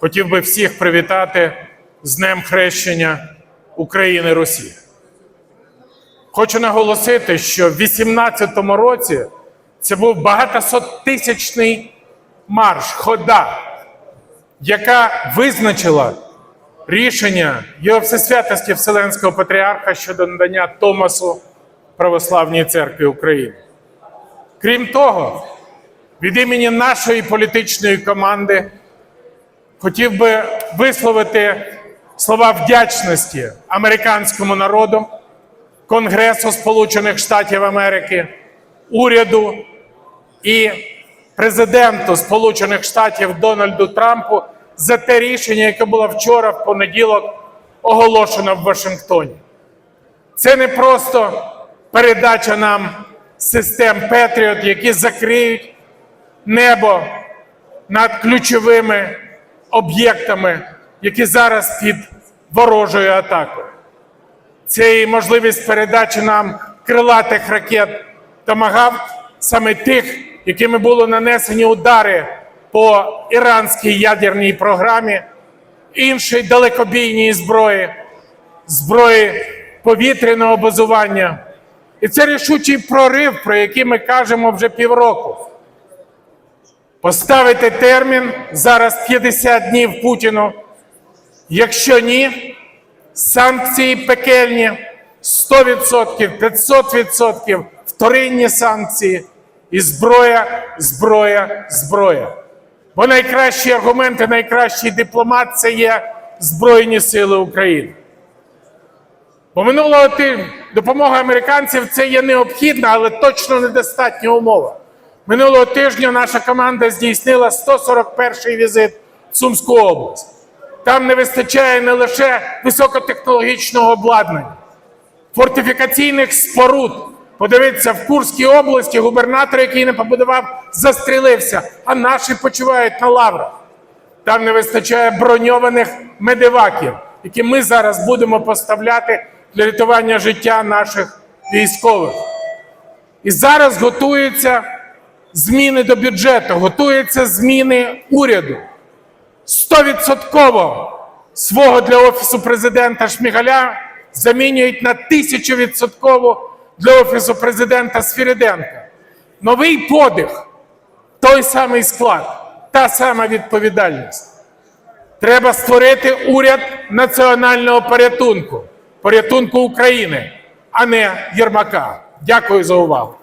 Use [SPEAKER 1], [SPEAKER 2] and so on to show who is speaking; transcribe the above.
[SPEAKER 1] хотів би всіх привітати з Днем Хрещення України Росії. Хочу наголосити, що в 18-му році це був багатосоттисячний марш, хода, яка визначила рішення його всесвятості Вселенського патріарха щодо надання Томасу Православній церкві України. Крім того, від імені нашої політичної команди хотів би висловити слова вдячності американському народу, Конгресу Сполучених Штатів Америки, уряду і президенту Сполучених Штатів Дональду Трампу за те рішення, яке було вчора в понеділок оголошено в Вашингтоні. Це не просто передача нам систем Петріот, які закриють небо над ключовими об'єктами, які зараз під ворожою атакою. Це і можливість передачі нам крилатих ракет «Томагавк», саме тих, якими були нанесені удари по іранській ядерній програмі, іншої далекобійній зброї, зброї повітряного базування. І це рішучий прорив, про який ми кажемо вже півроку. Поставити термін зараз 50 днів Путіну. Якщо ні, санкції пекельні 100%, 500%, вторинні санкції і зброя, зброя, зброя. Бо найкращий аргумент і найкращий дипломат це є Збройні Сили України. Бо минулого тижня допомога американців це є необхідна, але точно недостатня умова. Минулого тижня наша команда здійснила 141-й візит в Сумську область. Там не вистачає не лише високотехнологічного обладнання, фортифікаційних споруд. Подивіться, в Курській області губернатор, який не побудував, застрілився, а наші почувають на лаврах. Там не вистачає броньованих медиваків, які ми зараз будемо поставляти для рятування життя наших військових. І зараз готуються зміни до бюджету, готуються зміни уряду. Стовідсотково свого для Офісу президента Шмігаля замінюють на тисячовідсотково для Офісу президента Сфіриденка. Новий подих, той самий склад, та сама відповідальність. Треба створити уряд національного порятунку, порятунку України, а не Єрмака. Дякую за увагу.